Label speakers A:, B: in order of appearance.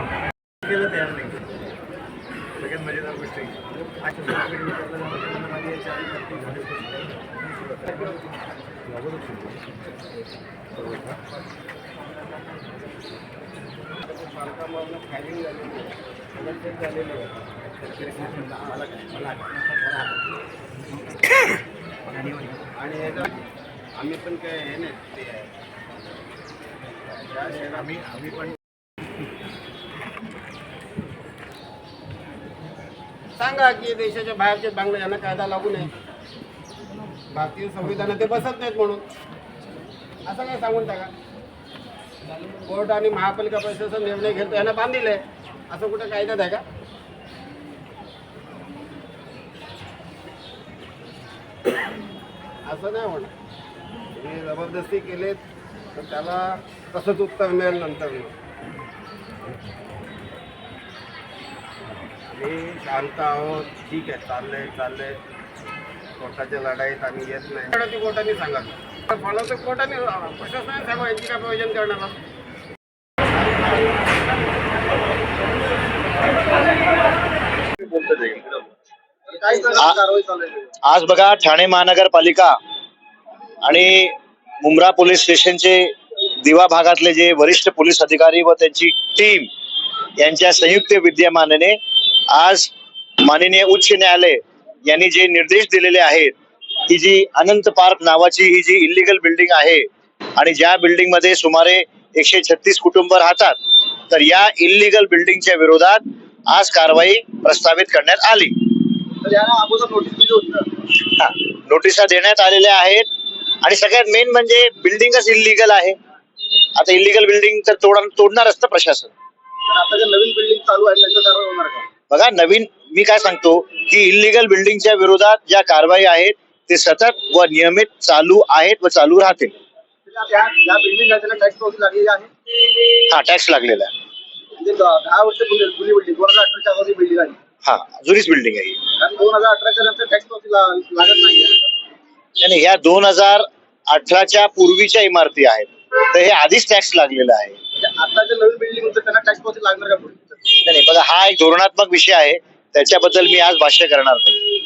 A: केलं तयार नाही सगळ्यात मजेदार गोष्ट आहे फायरिंग झालेली झालेलं आम्हाला मला आणि आम्ही पण काय हे नाही आम्ही आम्ही पण सांगा की देशाच्या बाहेरचे बांगला यांना कायदा लागू नये. भारतीय संविधानात ते बसत नाहीत म्हणून. असं काय सांगून टाका? कोर्ट आणि महापालिका प्रशासन निर्णय घेतो यांना बांधिले असं कुठं कायद्यात आहे का? असं नाही होणार. तुम्ही जबरदस्ती केलेत तर त्याला तसंच उत्तर मिळेल नंतर. मी शांत आहोत. ठीक आहे चाललंय चाललंय. कोर्टाच्या लढाईत आम्ही येत नाही. ती कोर्टाने सांगा फॉलो तर कोर्टाने प्रशासनाने सांगा याची काय प्रयोजन करणार
B: आज बघा ठाणे महानगरपालिका आणि मुंब्रा पोलीस स्टेशनचे दिवा भागातले जे वरिष्ठ पोलीस अधिकारी व त्यांची टीम यांच्या संयुक्त विद्यमानाने आज माननीय उच्च न्यायालय यांनी जे निर्देश दिलेले आहेत ही जी अनंत पार्क नावाची ही जी इलिगल बिल्डिंग आहे आणि ज्या बिल्डिंगमध्ये सुमारे एकशे छत्तीस कुटुंब राहतात तर या इलिगल बिल्डिंगच्या विरोधात आज कारवाई प्रस्तावित करण्यात आली.
A: तर यांना अगोदर नोटीस?
B: हा, देण्यात आलेल्या आहेत. आणि सगळ्यात मेन म्हणजे बिल्डिंगच इलिगल आहे. आता इलिगल बिल्डिंग तर तोड तोडणारच ना प्रशासन.
A: आता जे नवीन बिल्डिंग चालू आहे
B: बघा नवीन मी काय सांगतो की इलिगल बिल्डिंगच्या विरोधात ज्या कारवाई आहेत ते सतत व नियमित चालू आहेत व चालू राहतील.
A: त्या त्या बिल्डिंग त्याला टॅक्स लागलेली आहे
B: हा टॅक्स लागलेला आहे.
A: दहा वर्ष जुनी बिल्डिंग दोन हजार अठराच्या अगोदर बिल्डिंग आहे
B: हा जुनीच बिल्डिंग आहे ही.
A: दोन हजार अठराच्या नंतर टॅक्स लागत नाही
B: आणि ह्या दोन हजार अठराच्या पूर्वीच्या इमारती आहेत. तर हे आधीच टॅक्स लागलेला आहे.
A: म्हणजे आताच्या नवीन बिल्डिंग होतं त्यांना टॅक्स लागणार का पुढे?
B: नाही, बघा हा एक धोरणात्मक विषय आहे. त्याच्याबद्दल मी आज भाष्य करणार नाही.